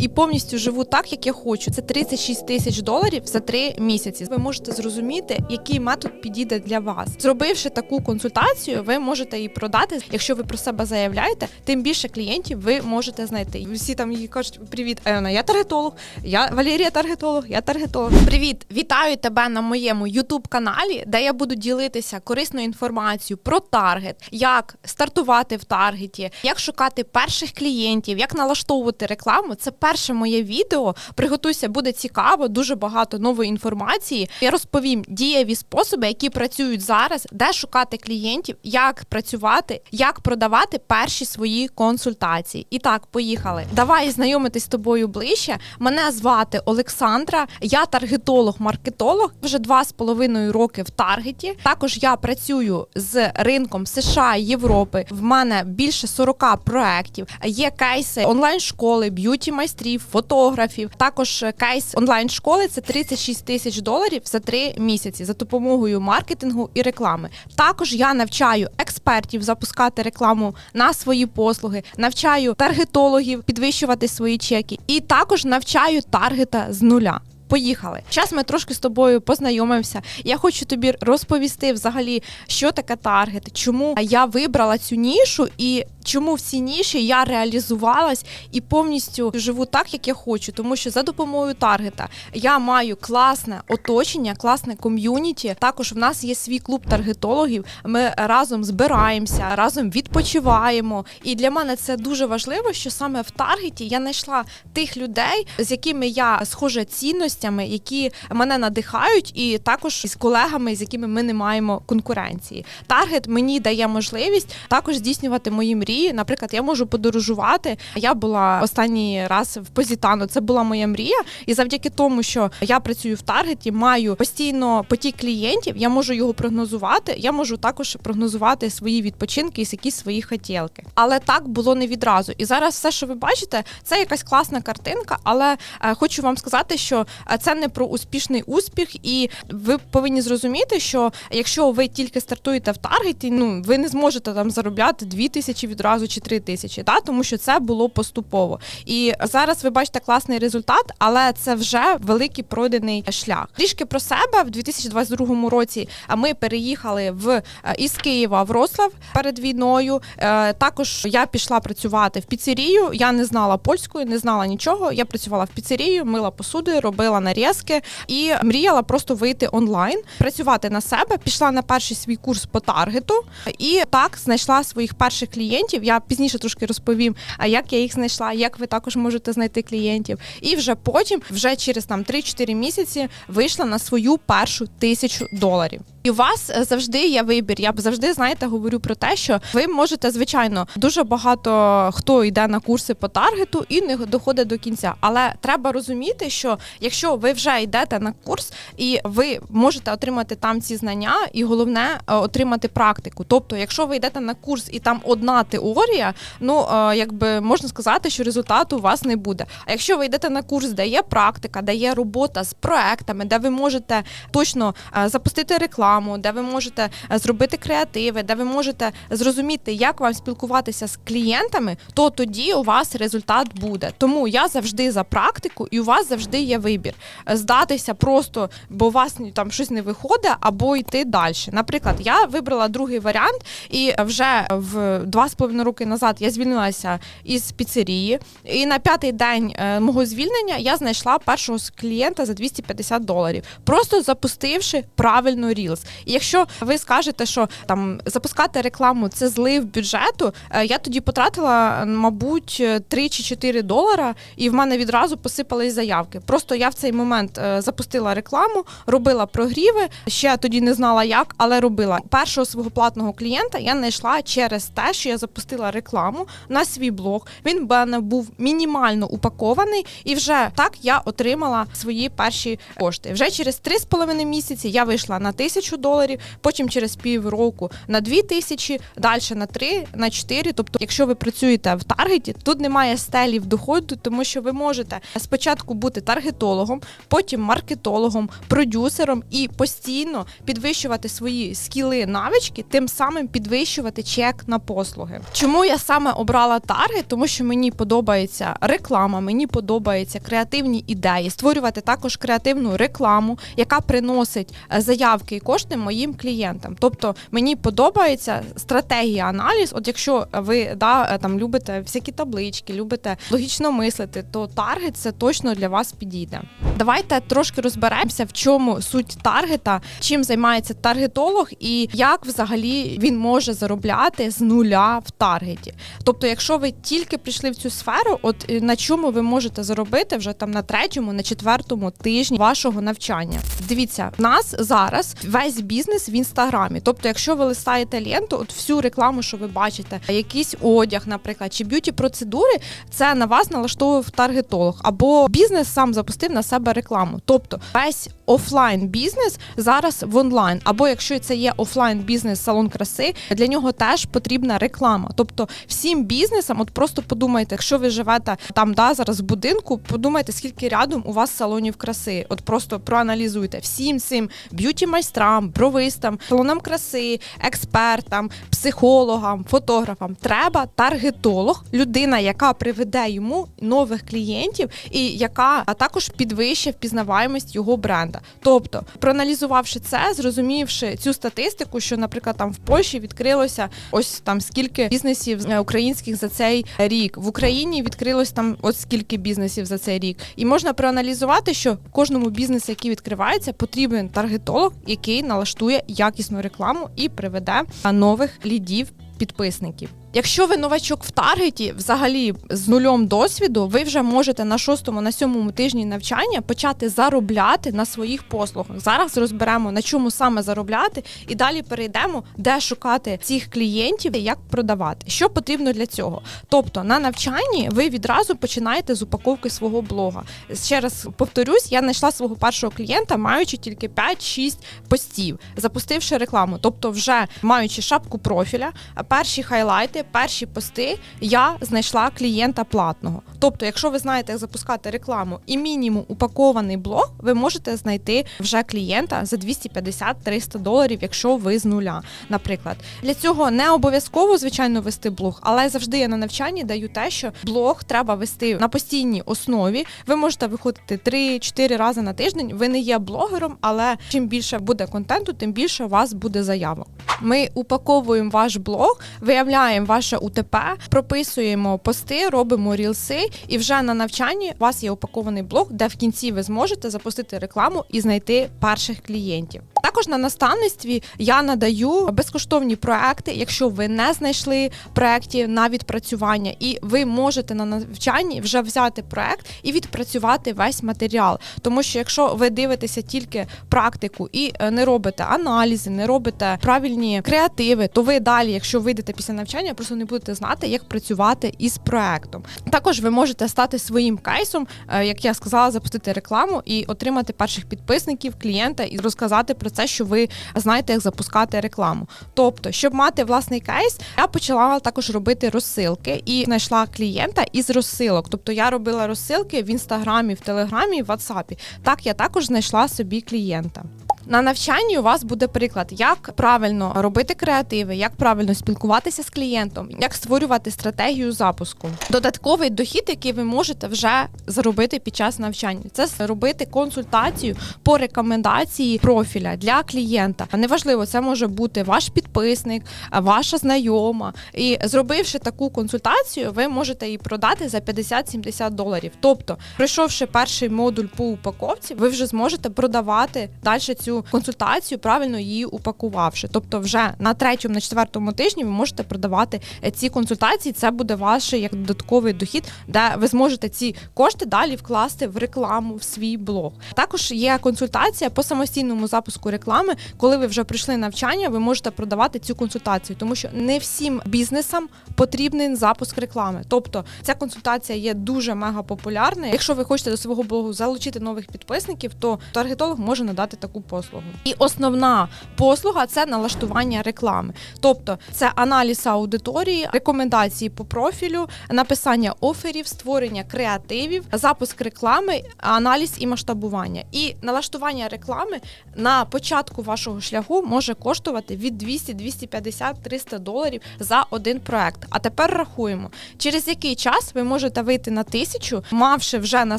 і повністю живу так, як я хочу. Це 36 тисяч доларів за три місяці. Ви можете зрозуміти, який метод підійде для вас. Зробивши таку консультацію, ви можете її продати. Якщо ви про себе заявляєте, тим більше клієнтів ви можете знайти. Всі там їй кажуть: Привіт, Ена, я таргетолог. Я Валерія таргетолог, я таргетолог. Привіт, вітаю тебе на моєму youtube каналі, де я буду ділитися корисною інформацією про таргет, як стартувати в таргеті, як шукати перших клієнтів, як налаштовувати рекламу. Це перше моє відео. Приготуйся, буде цікаво, дуже багато нової інформації. Я розповім дієві способи, які працюють зараз, де шукати клієнтів, як працювати, як продавати перші свої консультації. І так, поїхали. Давай знайомитись з тобою ближче. Мене звати Олександра. Я таргетолог-маркетолог. Вже два з половиною роки в таргеті. Також я працюю з ринком США і Європи. В мене більше 40 проєктів. Є кейси онлайн-школи, б'юті майстрів, фотографів. Також кейс онлайн-школи це 36 тисяч доларів за три місяці за допомогою маркетингу і реклами. Також я навчаю експертів запускати рекламу на свої послуги, навчаю таргетологів підвищувати свої чеки, і також навчаю таргета з нуля. Поїхали. Зараз ми трошки з тобою познайомимося. Я хочу тобі розповісти взагалі, що таке таргет, чому я вибрала цю нішу і чому в цій ніші я реалізувалась і повністю живу так, як я хочу. Тому що за допомогою таргета я маю класне оточення, класне ком'юніті. Також в нас є свій клуб таргетологів. Ми разом збираємося, разом відпочиваємо. І для мене це дуже важливо, що саме в таргеті я знайшла тих людей, з якими я схожа цінностями, які мене надихають, і також з колегами, з якими ми не маємо конкуренції. Таргет мені дає можливість також здійснювати мої мрії. Наприклад, я можу подорожувати. Я була останній раз в Позітану. Це була моя мрія, і завдяки тому, що я працюю в таргеті, маю постійно потік клієнтів. Я можу його прогнозувати. Я можу також прогнозувати свої відпочинки і якісь свої хотілки. Але так було не відразу. І зараз все, що ви бачите, це якась класна картинка. Але е, хочу вам сказати, що е, це не про успішний успіх, і ви повинні зрозуміти, що якщо ви тільки стартуєте в таргеті, ну ви не зможете там заробляти дві тисячі відразу чи три тисячі, та тому що це було поступово. І зараз ви бачите класний результат, але це вже великий пройдений шлях. Трішки про себе в 2022 році ми переїхали в е, із Києва в Рослав перед війною. Е, Також я пішла працювати в піцерію. Я не знала польської, не знала нічого. Я працювала в піцерію, мила посуди, робила нарізки і мріяла просто вийти онлайн, працювати на себе. Пішла на перший свій курс по таргету і так знайшла своїх перших клієнтів. Я пізніше трошки розповім, а як я їх знайшла, як ви також можете знайти клієнтів. І вже потім, вже через там 3-4 місяці, вийшла на свою першу тисячу доларів. І у вас е, завжди є вибір. Я завжди знаєте, говорю про те, що ви можете, звичайно, дуже багато хто йде на курси по таргету і не доходить до кінця. Але треба розуміти, що якщо ви вже йдете на курс і ви можете отримати там ці знання, і головне е, отримати практику. Тобто, якщо ви йдете на курс і там одна теорія, ну е, якби можна сказати, що результату у вас не буде. А якщо ви йдете на курс, де є практика, де є робота з проектами, де ви можете точно запустити рекламу, де ви можете е, зробити креативи, де ви можете зрозуміти, як вам спілкуватися з клієнтами, то тоді у вас результат буде. Тому я завжди за практику, і у вас завжди є вибір Е, здатися просто, бо у вас там щось не виходить, або йти далі. Наприклад, я вибрала другий варіант, і вже в два з половиною роки назад я звільнилася із піцерії. І на п'ятий день е, мого звільнення я знайшла першого клієнта за 250 доларів, просто запустивши правильно Reels. І якщо ви скажете, що там запускати рекламу це злив бюджету, е, я тоді потратила, мабуть, 3 чи 4 долара, і в мене відразу посипались заявки. Просто я в цей момент е, запустила рекламу, робила прогріви. Ще тоді не знала як, але робила першого свого платного клієнта. Я знайшла через те, що я запустила рекламу на свій блог. Він в мене був мінімально упакований, і вже так я отримала свої перші кошти. Вже через 3,5 місяці я вийшла на 1000 тисячу доларів, потім через півроку на дві тисячі, далі на три, на чотири. Тобто, якщо ви працюєте в таргеті, тут немає стелів доходу, тому що ви можете спочатку бути таргетологом, потім маркетологом, продюсером і постійно підвищувати свої скіли, навички, тим самим підвищувати чек на послуги. Чому я саме обрала таргет? Тому що мені подобається реклама, мені подобаються креативні ідеї, створювати також креативну рекламу, яка приносить е, заявки і кошти моїм клієнтам. Тобто мені подобається стратегія аналіз. От якщо ви да е, там любите всякі таблички, любите логічно мислити, то таргет це точно для вас підійде. Давайте трошки розберемося, в чому суть таргета, чим займається таргетолог і як взагалі він може заробляти з нуля в таргеті. Тобто, якщо ви тільки прийшли в цю сферу, от е, на чому ви можете заробити вже там на третьому, на четвертому тижні вашого навчання. Дивіться, в нас зараз весь бізнес в інстаграмі. Тобто, якщо ви листаєте ленту, от всю рекламу, що ви бачите, якийсь одяг, наприклад, чи б'юті процедури, це на вас налаштовував таргетолог, або бізнес сам запустив на себе рекламу. Тобто весь офлайн бізнес зараз в онлайн, або якщо це є офлайн бізнес салон краси, для нього теж потрібна реклама. Тобто всім бізнесам, от просто подумайте, якщо ви живете там да зараз в будинку, подумайте, скільки рядом у вас салонів краси. От просто проаналізуйте всім цим б'юті майстрам, бровистам, салонам краси, експертам, психологам, фотографам. Треба таргетолог, людина, яка приведе йому нових клієнтів і яка також підвищить впізнаваємість його бренда. Тобто, проаналізувавши це, зрозумівши цю статистику, що, наприклад, там в Польщі відкрилося ось там скільки бізнесів е, українських за цей рік. В Україні відкрилось там ось скільки бізнесів за цей рік. І можна проаналізувати, що кожному бізнесу, який відкривається, потрібен таргетолог, який налаштує якісну рекламу і приведе нових лідів підписників. Якщо ви новачок в таргеті, взагалі з нульом досвіду, ви вже можете на шостому, на сьомому тижні навчання почати заробляти на своїх послугах. Зараз розберемо на чому саме заробляти, і далі перейдемо, де шукати цих клієнтів і як продавати. Що потрібно для цього? Тобто на навчанні ви відразу починаєте з упаковки свого блога. Ще раз повторюсь, я знайшла свого першого клієнта, маючи тільки 5-6 постів, запустивши рекламу. Тобто, вже маючи шапку профіля, перші хайлайти перші пости я знайшла клієнта платного. Тобто, якщо ви знаєте, як запускати рекламу і мінімум упакований блог, ви можете знайти вже клієнта за 250-300 доларів, якщо ви з нуля. Наприклад, для цього не обов'язково звичайно вести блог, але завжди я на навчанні даю те, що блог треба вести на постійній основі. Ви можете виходити 3-4 рази на тиждень. Ви не є блогером, але чим більше буде контенту, тим більше у вас буде заявок. Ми упаковуємо ваш блог, виявляємо ваше УТП, прописуємо пости, робимо рілси, і вже на навчанні у вас є упакований блог, де в кінці ви зможете запустити рекламу і знайти перших клієнтів. Також на наставництві я надаю безкоштовні проекти, якщо ви не знайшли проєктів на відпрацювання, і ви можете на навчанні вже взяти проект і відпрацювати весь матеріал. Тому що якщо ви дивитеся тільки практику і е, не робите аналізи, не робите правильні креативи, то ви далі, якщо вийдете після навчання, просто не будете знати, як працювати із проектом. Також ви можете стати своїм кейсом, е, як я сказала, запустити рекламу і отримати перших підписників, клієнта і розказати про це, що ви знаєте, як запускати рекламу. Тобто, щоб мати власний кейс, я почала також робити розсилки і знайшла клієнта із розсилок. Тобто я робила розсилки в інстаграмі, в телеграмі, в ватсапі. Так я також знайшла собі клієнта. На навчанні у вас буде приклад, як правильно робити креативи, як правильно спілкуватися з клієнтом, як створювати стратегію запуску. Додатковий дохід, який ви можете вже заробити під час навчання, це зробити консультацію по рекомендації профіля для клієнта. Неважливо, це може бути ваш підписник, ваша знайома. І зробивши таку консультацію, ви можете її продати за 50-70 доларів. Тобто, пройшовши перший модуль по упаковці, ви вже зможете продавати далі цю консультацію, правильно її упакувавши. Тобто, вже на третьому, на четвертому тижні ви можете продавати е, ці консультації. Це буде ваш як додатковий дохід, де ви зможете ці кошти далі вкласти в рекламу в свій блог. Також є консультація по самостійному запуску реклами. Коли ви вже пройшли навчання, ви можете продавати цю консультацію, тому що не всім бізнесам потрібен запуск реклами. Тобто ця консультація є дуже мега популярна. Якщо ви хочете до свого блогу залучити нових підписників, то таргетолог може надати таку послугу. Послугу. І основна послуга це налаштування реклами. Тобто це аналіз аудиторії, рекомендації по профілю, написання оферів, створення креативів, запуск реклами, аналіз і масштабування. І налаштування реклами на початку вашого шляху може коштувати від 200, 250, 300 доларів за один проект. А тепер рахуємо, через який час ви можете вийти на тисячу, мавши вже на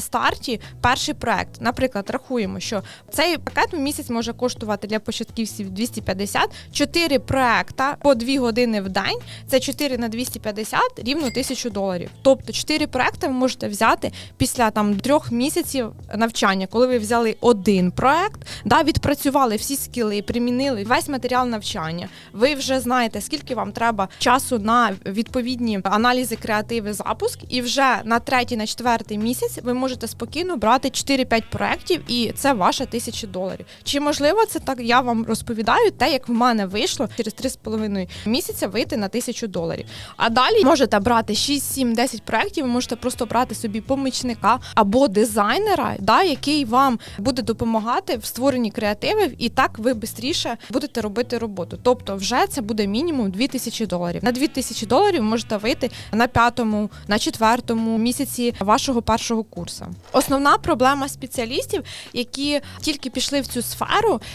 старті перший проект. Наприклад, рахуємо, що цей пакет в місяць може коштувати для початківців 250, 4 проекта по 2 години в день. Це 4 на 250 рівно 1000 доларів. Тобто 4 проекти ви можете взяти після там трьох місяців навчання, коли ви взяли один проект, да, відпрацювали всі скіли, примінили весь матеріал навчання. Ви вже знаєте, скільки вам треба часу на відповідні аналізи, креативи, запуск, і вже на третій, на четвертий місяць ви можете спокійно брати 4-5 проєктів, і це ваша тисяча доларів. Чи можливо це так? Я вам розповідаю те, як в мене вийшло через 3,5 місяця вийти на тисячу доларів. А далі можете брати 6, 7, 10 проєктів, можете просто брати собі помічника або дизайнера, да, який вам буде допомагати в створенні креативів, і так ви швидше будете робити роботу. Тобто, вже це буде мінімум 2000 доларів. На 2000 доларів можете вийти на п'ятому, на четвертому місяці вашого першого курсу. Основна проблема спеціалістів, які тільки пішли в цю сферу,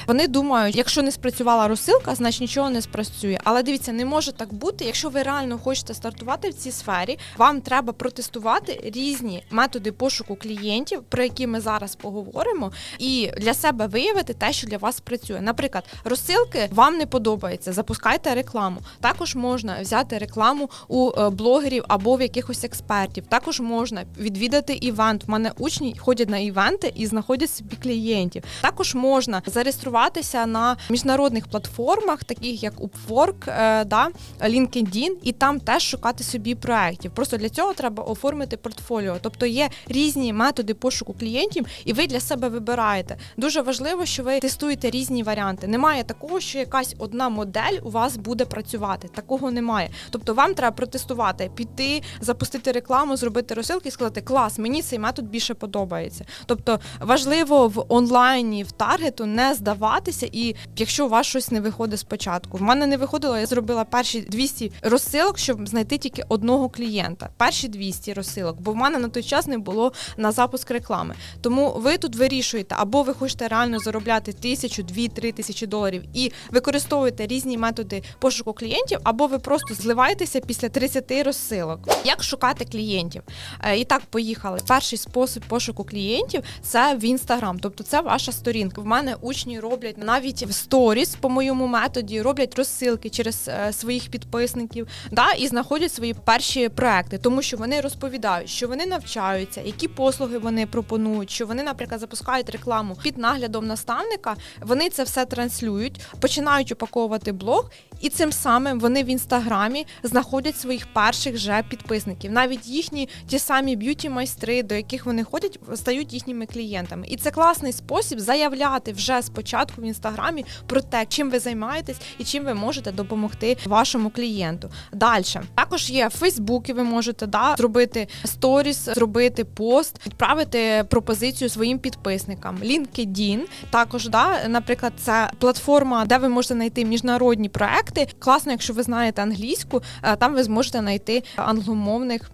вони думають, якщо не спрацювала розсилка, значить нічого не спрацює. Але дивіться, не може так бути. Якщо ви реально хочете стартувати в цій сфері, вам треба протестувати різні методи пошуку клієнтів, про які ми зараз поговоримо, і для себе виявити те, що для вас працює. Наприклад, розсилки вам не подобається, запускайте рекламу. Також можна взяти рекламу у е, блогерів або в якихось експертів. Також можна відвідати івент. В мене учні ходять на івенти і знаходять собі клієнтів. Також можна зареєструватися на міжнародних платформах, таких як Upwork, е, да, LinkedIn, і там теж шукати собі проєктів. Просто для цього треба оформити портфоліо. Тобто є різні методи пошуку клієнтів, і ви для себе вибираєте. Дуже важливо, що ви тестуєте різні варіанти. Немає такого, що якась одна модель у вас буде працювати. Такого немає. Тобто вам треба протестувати, піти, запустити рекламу, зробити розсилки і сказати, клас, мені цей метод більше подобається. Тобто важливо в онлайні, в таргету не здаватися, і якщо у вас щось не виходить спочатку. В мене не виходило, я зробила перші 200 розсилок, щоб знайти тільки одного клієнта. Перші 200 розсилок, бо в мене на той час не було на запуск реклами. Тому ви тут вирішуєте, або ви хочете реально заробляти тисячу, дві, три тисячі доларів і використовуєте різні методи пошуку клієнтів, або ви просто зливаєтеся після 30 розсилок. Як шукати клієнтів? Е, І так, поїхали. Перший спосіб пошуку клієнтів це в інстаграм, тобто це ваша сторінка. В мене учні роблять навіть в сторіс по моєму методі, роблять розсилки через е, своїх підписників, да, і знаходять свої перші проекти, тому що вони розповідають, що вони навчаються, які послуги вони пропонують, що вони, наприклад, запускають рекламу під наглядом наставника. Вони це все транслюють, починають упаковувати блог, і цим самим вони в інстаграмі знаходять своїх перших же підписників. Навіть їхні ті самі б'юті майстри, до яких вони ходять, стають їхніми клієнтами. І це класний спосіб заявляти вже спочатку в інстаграмі про те, чим ви займаєтесь і чим ви можете допомогти вашому клієнту. Далі також є в Фейсбуці. Ви можете да зробити сторіс, зробити пост, відправити пропозицію своїм підписникам. LinkedIn також да, наприклад, це платформа, де ви можете знайти міжнародні проекти. Класно, якщо ви знаєте англійську, е, там ви зможете знайти англомовних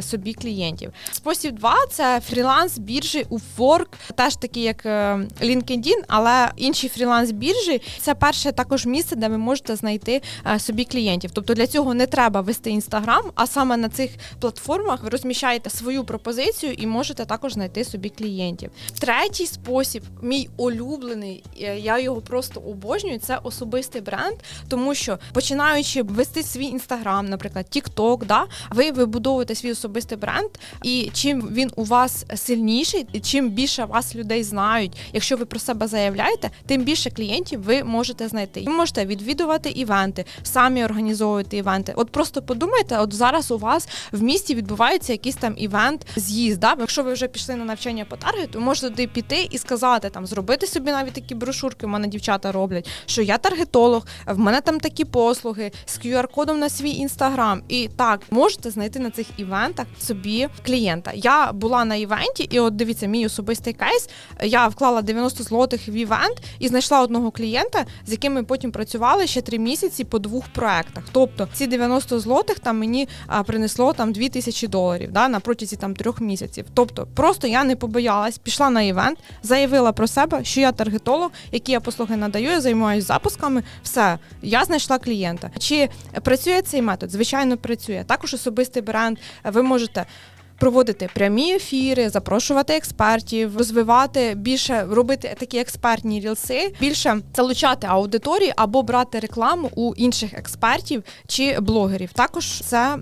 собі клієнтів. Спосіб два це фріланс біржі Upwork, теж такі як е, LinkedIn, але інші фріланс біржі це перше також місце, де ви можете знайти е, собі клієнтів. Тобто для цього не треба вести інстаграм, а саме на цих платформах ви розміщаєте свою пропозицію і можете також знайти собі клієнтів. Третій спосіб, мій улюблений, е, я його просто обожнюю. Це особистий бренд, тому що починаючи вести свій інстаграм, наприклад, TikTok, да, ви вибудовуєте свій особистий бренд, і чим він у вас сильніший, чим більше вас людей знають, якщо ви про себе заявляєте, тим більше клієнтів ви можете знайти. Ви можете відвідувати івенти, самі організовувати івенти. От просто подумайте, от зараз у вас в місті відбувається якийсь там івент, з'їзд. Да? Якщо ви вже пішли на навчання по таргету, можете туди піти і сказати, там зробити собі навіть такі брошурки. У мене дівчата роблять, що я таргетолог, в мене там такі послуги з QR-кодом на свій інстаграм. І так можете знайти на цих івентах собі клієнта. Я була на івенті, і от дивіться, мій особистий кейс. Я вклала 90 злотих в івент і знайшла одного клієнта, з яким ми потім працювали ще три місяці по двох проектах. Тобто ці 90 злотих там мені принесло там 2000 доларів да, на протязі там трьох місяців. Тобто, просто я не побоялась, пішла на івент, заявила про себе, що я таргетолог, які я послуги надаю, я займаюся запусками. Все, я знайшла клієнта. Чи працює цей метод? Звичайно, працює. Також особистий бренд. Ви можете. Проводити прямі ефіри, запрошувати експертів, розвивати більше, робити такі експертні рілси, більше залучати аудиторії або брати рекламу у інших експертів чи блогерів. Також це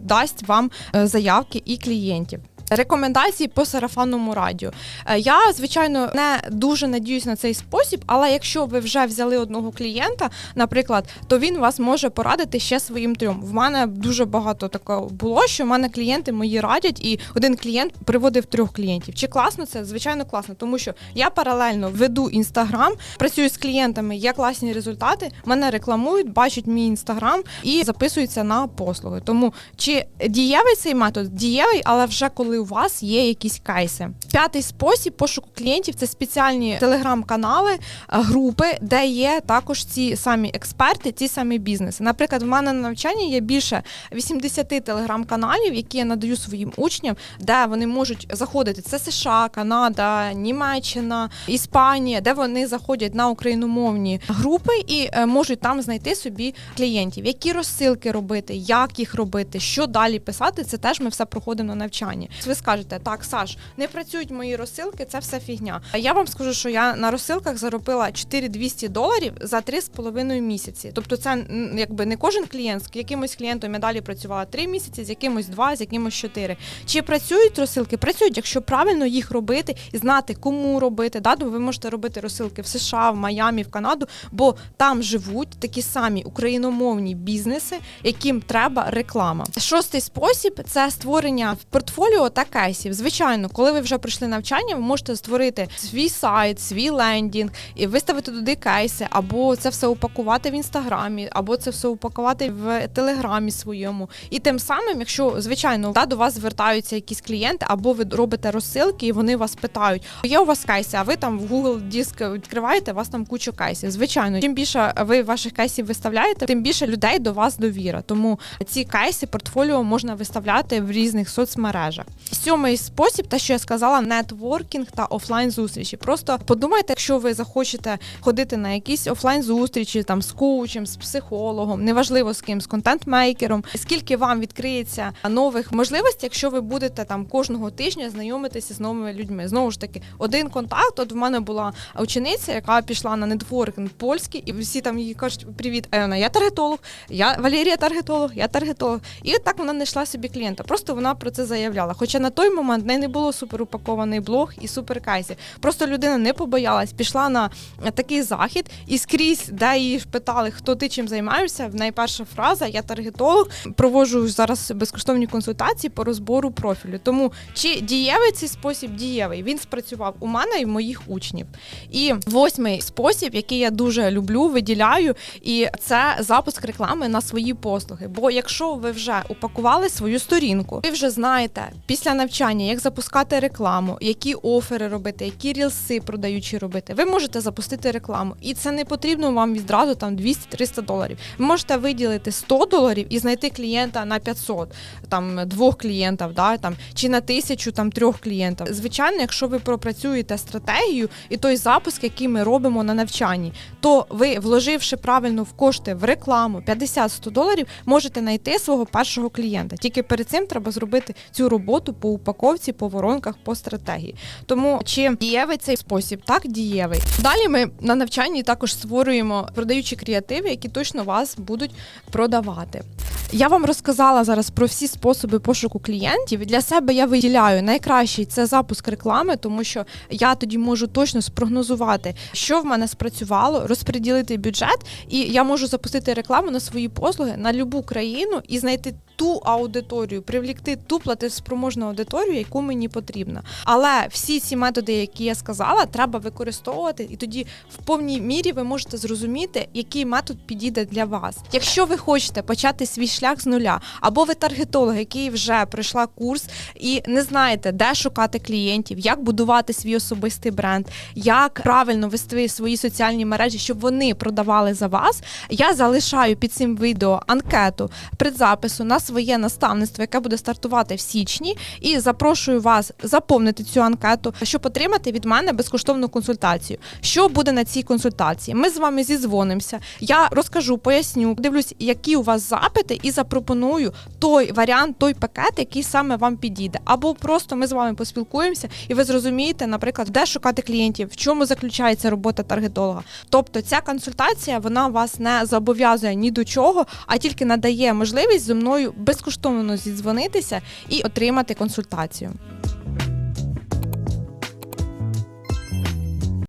дасть вам е, заявки і клієнтів. Рекомендації по сарафанному радіо. Е, Я, звичайно, не дуже надіюсь на цей спосіб, але якщо ви вже взяли одного клієнта, наприклад, то він вас може порадити ще своїм трьом. В мене дуже багато такого було, що в мене клієнти мої радять, і один клієнт приводив трьох клієнтів. Чи класно це? Звичайно, класно, тому що я паралельно веду інстаграм, працюю з клієнтами, є класні результати, мене рекламують, бачать мій інстаграм і записуються на послуги. Тому чи дієвий цей метод? Дієвий, але вже коли у вас є якісь кейси. П'ятий спосіб пошуку клієнтів це спеціальні телеграм-канали, е, групи, де є також ці самі експерти, ці самі бізнеси. Наприклад, в мене на навчанні є більше 80 телеграм-каналів, які я надаю своїм учням, де вони можуть заходити. Це США, Канада, Німеччина, Іспанія, де вони заходять на україномовні групи і е, можуть там знайти собі клієнтів, які розсилки робити, як їх робити, що далі писати. Це теж ми все проходимо на навчанні. Ви скажете, так, Саш, не працюють мої розсилки, це все фігня. Я вам скажу, що я на розсилках заробила 4200 доларів за 3,5 місяці. Тобто, це якби не кожен клієнт, з якимось клієнтом я далі працювала 3 місяці, з якимось 2, з якимось 4. Чи працюють розсилки? Працюють, якщо правильно їх робити і знати, кому робити. Да? Ви можете робити розсилки в США, в Майамі, в Канаду, бо там живуть такі самі україномовні бізнеси, яким треба реклама. Шостий спосіб це створення портфоліо та кейсів. Звичайно, коли ви вже пройшли навчання, ви можете створити свій сайт, свій лендінг і виставити туди кейси, або це все упакувати в інстаграмі, або це все упакувати в телеграмі своєму. І тим самим, якщо звичайно да, до вас звертаються якісь клієнти, або ви робите розсилки, і вони вас питають: є у вас кейси, а ви там в Google Диск відкриваєте, у вас там кучу кейсів. Звичайно, чим більше ви ваших кейсів виставляєте, тим більше людей до вас довіра. Тому ці кейси портфоліо можна виставляти в різних соцмережах. Сьомий спосіб, те, що я сказала, нетворкінг та офлайн зустрічі. Просто подумайте, якщо ви захочете ходити на якісь офлайн зустрічі там з коучем, з психологом, неважливо з ким, з контент-мейкером, скільки вам відкриється нових можливостей, якщо ви будете там кожного тижня знайомитися з новими людьми. Знову ж таки, один контакт. От в мене була учениця, яка пішла на нетворкінг польський, і всі там їй кажуть: Привіт, а вона, я таргетолог, я Валерія таргетолог, я таргетолог. І от так вона знайшла собі клієнта. Просто вона про це заявляла. Хоча на той момент в неї не було супер упакований блог і супер кайсів. Просто людина не побоялась, пішла на такий захід, і скрізь, де її питали, хто ти чим займаєшся, в неї перша фраза Я таргетолог, проводжу зараз безкоштовні консультації по розбору профілю. Тому чи дієвий цей спосіб дієвий? Він спрацював у мене і в моїх учнів. І восьмий спосіб, який я дуже люблю, виділяю, і це запуск реклами на свої послуги. Бо якщо ви вже упакували свою сторінку, ви вже знаєте після навчання, як запускати рекламу, які офери робити, які рілси продаючі робити, ви можете запустити рекламу, і це не потрібно вам відразу там 200-300 доларів. Ви можете виділити 100 доларів і знайти клієнта на 500, там двох клієнтів, да там чи на тисячу там трьох клієнтів. Звичайно, якщо ви пропрацюєте стратегію і той запуск, який ми робимо на навчанні, то ви, вложивши правильно в кошти в рекламу 50-100 доларів, можете знайти свого першого клієнта. Тільки перед цим треба зробити цю роботу по упаковці, по воронках, по стратегії. Тому чи дієвий цей спосіб? Так, дієвий. Далі ми на навчанні також створюємо продаючі креативи, які точно вас будуть продавати. Я вам розказала зараз про всі способи пошуку клієнтів. Для себе я виділяю найкращий це запуск реклами, тому що я тоді можу точно спрогнозувати, що в мене спрацювало, розподілити бюджет, і я можу запустити рекламу на свої послуги на любу країну і знайти ту аудиторію, привлекти ту платоспроможну кожну аудиторію, яку мені потрібно. Але всі ці методи, які я сказала, треба використовувати, і тоді в повній мірі ви можете зрозуміти, який метод підійде для вас. Якщо ви хочете почати свій шлях з нуля, або ви таргетолог, який вже пройшла курс і не знаєте, де шукати клієнтів, як будувати свій особистий бренд, як правильно вести свої соціальні мережі, щоб вони продавали за вас. Я залишаю під цим відео анкету предзапису на своє наставництво, яке буде стартувати в січні, і запрошую вас заповнити цю анкету, щоб отримати від мене безкоштовну консультацію. Що буде на цій консультації? Ми з вами зізвонимося. Я розкажу, поясню, дивлюсь, які у вас запити, і запропоную той варіант, той пакет, який саме вам підійде. Або просто ми з вами поспілкуємося, і ви зрозумієте, наприклад, де шукати клієнтів, в чому заключається робота таргетолога. Тобто, ця консультація вона вас не зобов'язує ні до чого, а тільки надає можливість зі мною безкоштовно зідзвонитися і отримати консультацію.